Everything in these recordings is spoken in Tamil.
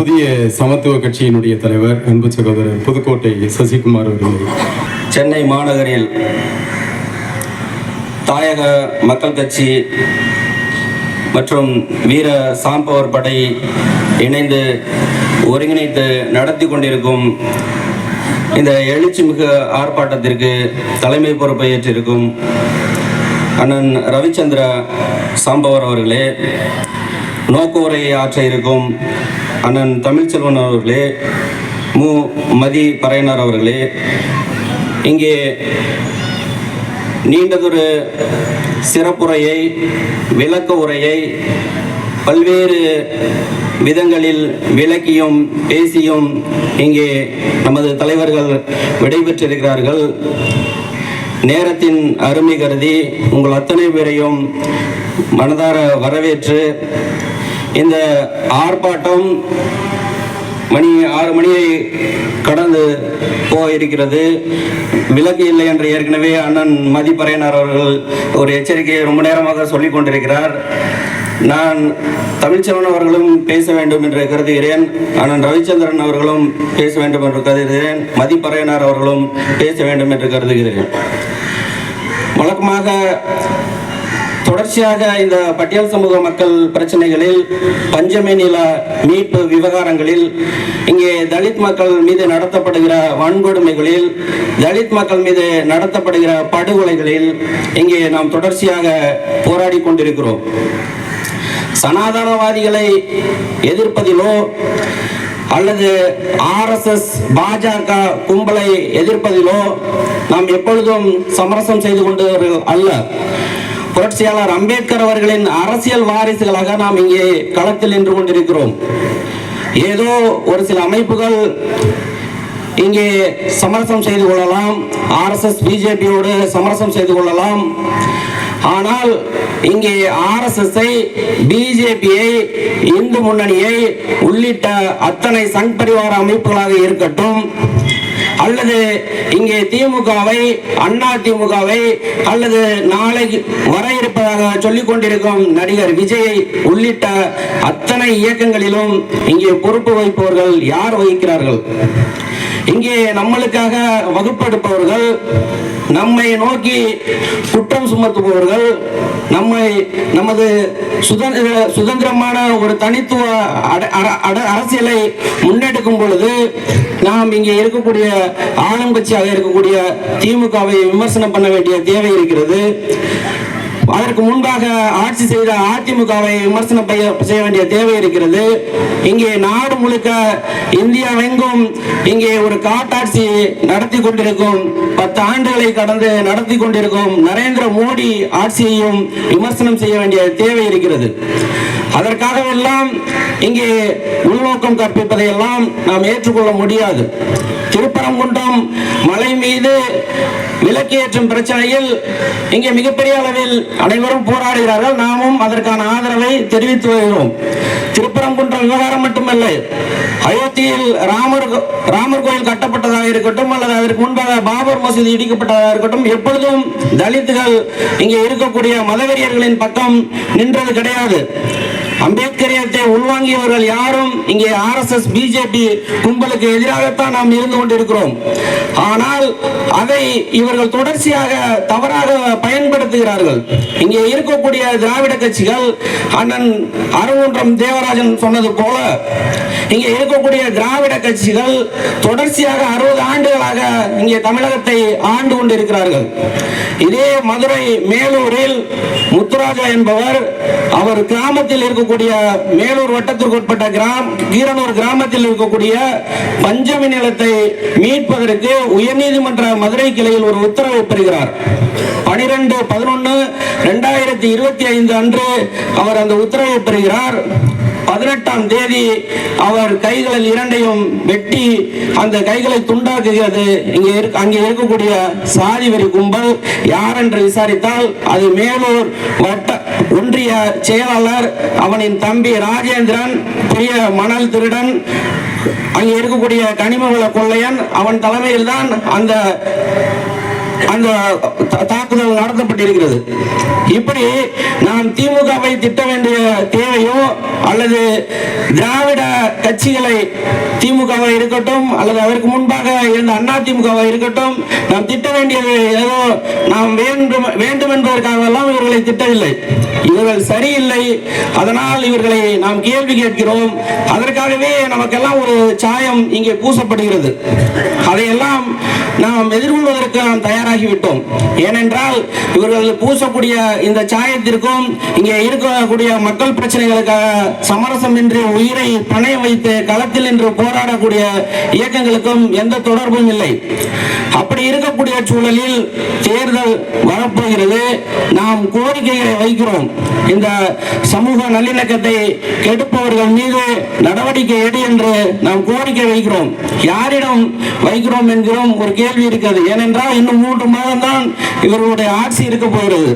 புதிய சமத்துவ கட்சியினுடைய தலைவர் அன்பு சகோதரர் புதுக்கோட்டை சசிகுமார் அவர்கள். சென்னை மாநகரில் தாயக மக்கள் கட்சி மற்றும் வீர சாம்பவர் படை இணைந்து ஒருங்கிணைத்து நடத்தி கொண்டிருக்கும் இந்த எழுச்சிமிகு ஆர்ப்பாட்டத்திற்கு தலைமை பொறுப்பை ஏற்றிருக்கும் அண்ணன் ரவிச்சந்திர சாம்பவர் அவர்களே நோக்கு உரையை ஆற்ற இருக்கும் அண்ணன் தமிழ்ச்செல்வன் அவர்களே மு. மதி பறையனார் அவர்களே இங்கே நீண்டதொரு சிறப்புரையை விளக்க உரையை பல்வேறு விதங்களில் விளக்கியும் பேசியும் இங்கே நமது தலைவர்கள் விடைபெற்றிருக்கிறார்கள். நேரத்தின் அருமை கருதி உங்கள் அத்தனை பேரையும் மனதார வரவேற்று இந்த ஆர்ப்பாட்டம் மணி ஆறு மணியை கடந்து போயிருக்கிறது. விலக்கு இல்லை என்று ஏற்கனவே அண்ணன் மதிப்பறையினர் அவர்கள் ஒரு எச்சரிக்கையை ரொம்ப நேரமாக சொல்லிக் கொண்டிருக்கிறார். நான் தமிழ்ச்செல்வன் அவர்களும் பேச வேண்டும் என்று கருதுகிறேன். அண்ணன் ரவிச்சந்திரன் அவர்களும் பேச வேண்டும் என்று கருதுகிறேன். மதிப்பறையினர் அவர்களும் பேச வேண்டும் என்று கருதுகிறேன். வழக்கமாக தொடர்ச்சியாக இந்த பட்டியல் சமூக மக்கள் பிரச்சனைகளில் பஞ்சமி நில மீட்பு விவகாரங்களில் இங்கே தலித் மக்கள் மீது நடத்தப்படுகிற வன்கொடுமைகளில் தலித் மக்கள் மீது நடத்தப்படுகிற படுகொலைகளில் இங்கே நாம் தொடர்ச்சியாக போராடி கொண்டிருக்கிறோம். சனாதனவாதிகளை எதிர்ப்பதிலோ அல்லது ஆர்எஸ்எஸ் பாஜக கும்பலை எதிர்ப்பதிலோ நாம் எப்பொழுதும் சமரசம் செய்து கொண்டவர்கள் அல்ல. புரட்சியாளர் அம்பேத்கர் அவர்களின் அரசியல் வாரிசுகளாக நாம் இங்கே களத்தில் நின்று கொண்டிருக்கிறோம். ஏதோ ஒரு சில அமைப்புகள் இங்கே சமரசம் செய்து கொள்ளலாம். ஆர்எஸ்எஸ் பிஜேபியோடு சமரசம் செய்து கொள்ளலாம். ஆனால் இங்கே ஆர்எஸ்எஸ்ஐ பிஜேபியை இந்து முன்னணியை உள்ளிட்ட அத்தனை சங் பரிவார அமைப்புகளாக இருக்கட்டும் அல்லது இங்கே திமுகவை அண்ணா திமுகவை அல்லது நாளை வர இருப்பதாக சொல்லிக் கொண்டிருக்கும் நடிகர் விஜய் உள்ளிட்ட அத்தனை இயக்கங்களிலும் இங்கே பொறுப்பு வைப்பவர்கள் யார் வகிக்கிறார்கள்? இங்கே நம்மளுக்காக வகுப்பெடுப்பவர்கள் நம்மை நோக்கி குற்றம் சுமத்துபவர்கள் நம்மை நமது சுதந்திர சுதந்திரமான ஒரு தனித்துவ அட- அட- அரசியலை முன்னெடுக்கும் பொழுது நாம் இங்கே இருக்கக்கூடிய ஆளும் கட்சியாக இருக்கக்கூடிய திமுகவை விமர்சனம் பண்ண வேண்டிய தேவை இருக்கிறது. அதற்கு முன்பாக ஆட்சி செய்த அதிமுகவை விமர்சனம் செய்ய- செய்ய வேண்டிய தேவை இருக்கிறது. இங்கே நாடு முழுக்க இந்தியாவெங்கும் இங்கே ஒரு காட்டாட்சி நடத்தி கொண்டிருக்கும் பத்து ஆண்டுகளை கடந்து நடத்தி கொண்டிருக்கும் நரேந்திர மோடி ஆட்சியையும் விமர்சனம் செய்ய வேண்டிய தேவை இருக்கிறது. அதற்காக எல்லாம் இங்கே உள்நோக்கம் கற்பிப்பதை எல்லாம் நாம் ஏற்றுக்கொள்ள முடியாது. திருப்பரங்குன்றம் மலை மீது விலக்கேற்றும் பிரச்சனையில் இங்கே மிகப்பெரிய அளவில் அனைவரும் போராடுகிறார்கள். நாமும் அதற்கான ஆதரவை தெரிவித்து வருகிறோம். திருப்பரங்குன்றம் விவகாரம் மட்டுமல்ல அயோத்தியில் ராமர் ராமர் கோயில் கட்டப்பட்டதாக இருக்கட்டும் அல்லது அதற்கு முன்பாக பாபர் மசூதி இடிக்கப்பட்டதாக இருக்கட்டும் எப்பொழுதும் தலித்துகள் இங்கே இருக்கக்கூடிய மதவெறியர்களின் பக்கம் நின்றது கிடையாது. அம்பேத்கரியத்தை உள்வாங்கியவர்கள் யாரும் இங்கே ஆர்எஸ்எஸ் பிஜேபி கும்பலுக்கு எதிராகத்தான் நாம் இருந்து கொண்டிருக்கிறோம். ஆனால் அதை இவர்கள் தொடர்ச்சியாக தவறாக பயன்படுத்துகிறார்கள். இங்கே இருக்கக்கூடிய திராவிட கட்சிகள் அண்ணன் அருங்குன்றம் தேவராஜன் சொன்னது போல இங்கே இருக்கக்கூடிய திராவிட கட்சிகள் தொடர்ச்சியாக அறுபது ஆண்டுகளாக இங்கே தமிழகத்தை ஆண்டு கொண்டிருக்கிறார்கள். இதே மதுரை மேலூரில் முத்துராஜா என்பவர் அவர் கிராமத்தில் இருக்கக்கூடிய மேலூர் வட்டத்திற்கு உட்பட்ட கிராம் கீரனூர் கிராமத்தில் இருக்கக்கூடிய பஞ்சமி நிலத்தை மீட்பதற்கு உயர்நீதிமன்ற மதுரை கிளையில் ஒரு உத்தரவை பெறுகிறார். பனிரெண்டு பதினொன்று ரெண்டாயிரத்தி இருபத்தி ஐந்து அன்று அவர் அந்த உத்தரவை பெறுகிறார். பதினெட்டாம் தேதி அவர் கைகளில் இரண்டையும் வெட்டி அந்த கைகளை துண்டாக்குகிறது. இங்கே அங்கே இருக்கக்கூடிய சாதி வெறி கும்பல் யார் என்று விசாரித்தால் அது மேலூர் வட்ட ஒன்றிய செயலாளர் அவனின் தம்பி ராஜேந்திரன் பெரிய மணல் திருடன் அங்கே இருக்கக்கூடிய கனிம வள கொள்ளையன் அவன் தலைமையில் தான் அந்த அந்த தாக்குதல் நடத்தப்பட்டிருக்கிறது. இப்படி நாம் திமுகவை திட்ட வேண்டிய தேவையோ அல்லது திராவிட கட்சிகளை திமுகவை இருக்கட்டும் அல்லது அதற்கு முன்பாக இருந்த அண்ணா திமுகவை இருக்கட்டும் நாம் திட்ட வேண்டியது ஏதோ நாம் வேண்டும் வேண்டும் என்பதற்காகவெல்லாம் இவர்களை திட்டவில்லை. இவர்கள் சரியில்லை. அதனால் இவர்களை நாம் கேள்வி கேட்கிறோம். அதற்காகவே நமக்கெல்லாம் ஒரு சாயம் இங்கே பூசப்படுகிறது. அதையெல்லாம் நாம் எதிர்கொள்வதற்கு நாம் ஆளாகிவிட்டோம் ஏனென்றால் இவர்கள் பூசக்கூடிய இந்த சாயத்திற்கும் இங்கே இருக்கக்கூடிய மக்கள் பிரச்சனைகளுக்காக சமரசம் சமரசமின்றி உயிரை பணைய வைத்து களத்தில் நின்று போராடக்கூடிய இயக்கங்களுக்கும் எந்த தொடர்பும் இல்லை. அப்படி இருக்கக்கூடிய சூழலில் தேர்தல் வரப்போகிறது. நாம் கோரிக்கைகளை வைக்கிறோம். இந்த சமூக நல்லிணக்கத்தை கெடுப்பவர்கள் மீது நடவடிக்கை எடு என்று நாம் கோரிக்கை வைக்கிறோம். யாரிடம் வைக்கிறோம் என்கிறோம் ஒரு கேள்வி இருக்கிறது. ஏனென்றால் இன்னும் மூன்று மாதம் தான் இவர்களுடைய ஆட்சி இருக்க போகிறது.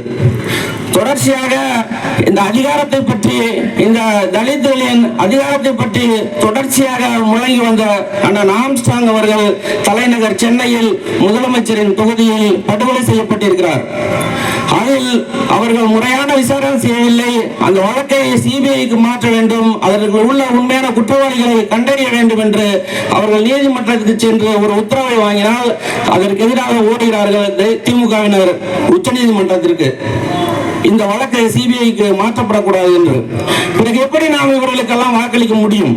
தொடர்ச்சியாக இந்த அதிகாரத்தை பற்றி இந்த தலித்துகளின் அதிகாரத்தை பற்றி தொடர்ச்சியாக முழங்கி வந்த அண்ணன் ஆம்ஸ்டாங் அவர்கள் தலைநகர் சென்னையில் முதலமைச்சரின் தொகுதியில் படுகொலை செய்யப்பட்டிருக்கிறார். அதில் அவர்கள் முறையான விசாரணை செய்யவில்லை. அந்த வழக்கை சிபிஐக்கு மாற்ற வேண்டும். அதற்கு உள்ள உண்மையான குற்றவாளிகளை கண்டறிய வேண்டும் என்று அவர்கள் நீதிமன்றத்துக்கு சென்று ஒரு உத்தரவை வாங்கினால் அதற்கு எதிராக ஓடுகிறார்கள் திமுகவினர் திமுகவினர் உச்சநீதிமன்றத்திற்கு. இந்த வழக்கை சிபிஐக்கு மாற்றப்படக்கூடாது என்று. பிறகு எப்படி நாம் இவர்களுக்கெல்லாம் வாக்களிக்க முடியும்?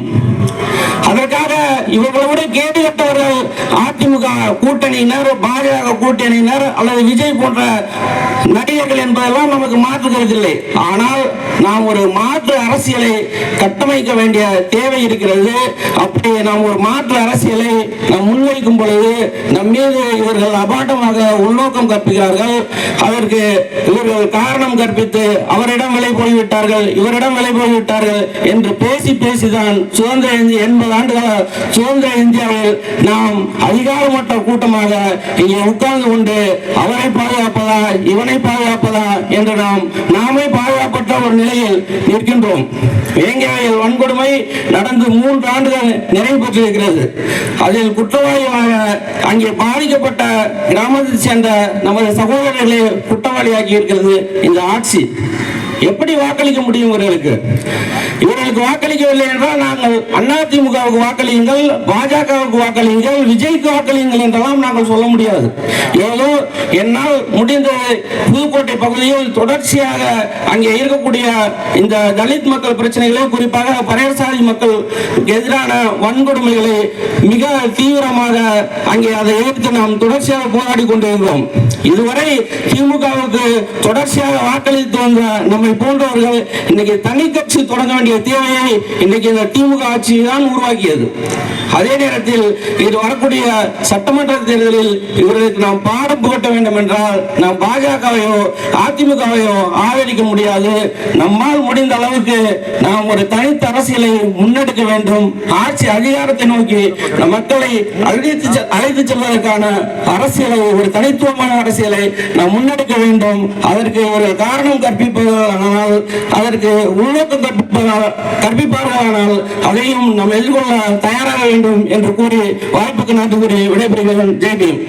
அதற்காக இவர்களோடு கேடு கட்டவர்கள் அதிமுக கூட்டணியினர் பாஜக கூட்டணியினர் அல்லது விஜய் போன்ற நடிகர்கள் என்பதெல்லாம் நமக்கு மாற்று கருத்தில்லை ஆனால் நாம் ஒரு மாற்று அரசியலை கட்டமைக்க வேண்டிய தேவை இருக்கிறது. அப்படி நாம் ஒரு மாற்று அரசியலை நாம் முன்வைக்கும் பொழுது நம் மீது இவர்கள் அபாட்டமாக உள்நோக்கம் கற்பிக்கிறார்கள். அதற்கு இவர்கள் காரணம் கற்பித்து அவரிடம் விலை போய்விட்டார்கள் இவரிடம் விலை போய்விட்டார்கள் என்று பேசி பேசிதான் சுதந்திர இந்திய எண்பது ஆண்டுகள சுதந்திர இந்தியாவில் நாம் அதிகாரமற்ற கூட்டமாக இங்கே உட்கார்ந்து கொண்டு அவரை பாதுகாப்பதா இவனை பாதுகாப்பதா என்று நாம் நாமே பாதுகாப்பற்ற ஒரு நிலையில் நிற்கின்றோம். வேங்கையில் வன்கொடுமை நடந்து மூன்று ஆண்டுகள் நிறைவு பெற்றிருக்கிறது. அதில் குற்றவாளியாக அங்கே பாதிக்கப்பட்ட கிராமத்தை சேர்ந்த நமது சகோதரர்களை குற்றவாளியாக்கி இருக்கிறது இந்த ஆட்சி. எப்படி வாக்களிக்க முடியும் இவர்களுக்கு? இவர்களுக்கு வாக்களிக்கவில்லை என்றால் நாங்கள் அதிமுகவுக்கு வாக்களியுங்கள் பாஜகவுக்கு வாக்களியுங்கள் விஜய்க்கு வாக்களியுங்கள் என்றெல்லாம் நாங்கள் சொல்ல முடியாது. ஏதோ என்னால் முடிந்த புதுக்கோட்டை பகுதியில் தொடர்ச்சியாக அங்கே இருக்கக்கூடிய இந்த தலித் மக்கள் பிரச்சனைகளை குறிப்பாக பரையசாதி மக்கள் எதிரான வன்கொடுமைகளை மிக தீவிரமாக அங்கே அதை எதிர்த்து நாம் தொடர்ச்சியாக போராடி கொண்டிருக்கிறோம். இதுவரை திமுகவுக்கு தொடர்ச்சியாக வாக்களித்து வந்த நம்ம போன்றவர்கள் இன்னைக்கு தனி கட்சி தொடங்க வேண்டிய தேவையை இன்னைக்கு இந்த திமுக ஆட்சி தான் உருவாக்கியது. அதே நேரத்தில் இது வரக்கூடிய சட்டமன்ற தேர்தலில் இவர்களுக்கு நாம் பாடம் புகட்ட வேண்டும் என்றால் நாம் பாஜகவையோ அதிமுகவையோ ஆதரிக்க முடியாது. நம்மால் முடிந்த அளவுக்கு நாம் ஒரு தனித்த அரசியலை முன்னெடுக்க வேண்டும். ஆட்சி அதிகாரத்தை நோக்கி மக்களை அழைத்து செ- அழைத்து செல்வதற்கான அரசியலை ஒரு தனித்துவமான அரசியலை நாம் முன்னெடுக்க வேண்டும். அதற்கு ஒரு காரணம் ஆனால் அதற்கு உள்ளத்தை கற்பிப்பதால் கற்பிப்பார்களானால் அதையும் நாம் எதிர்கொள்ள தயாராக வேண்டும் என்று கூறி வாய்ப்புக்கு நன்றி கூறி விடைபெறுகிறேன். ஜெய்பீம்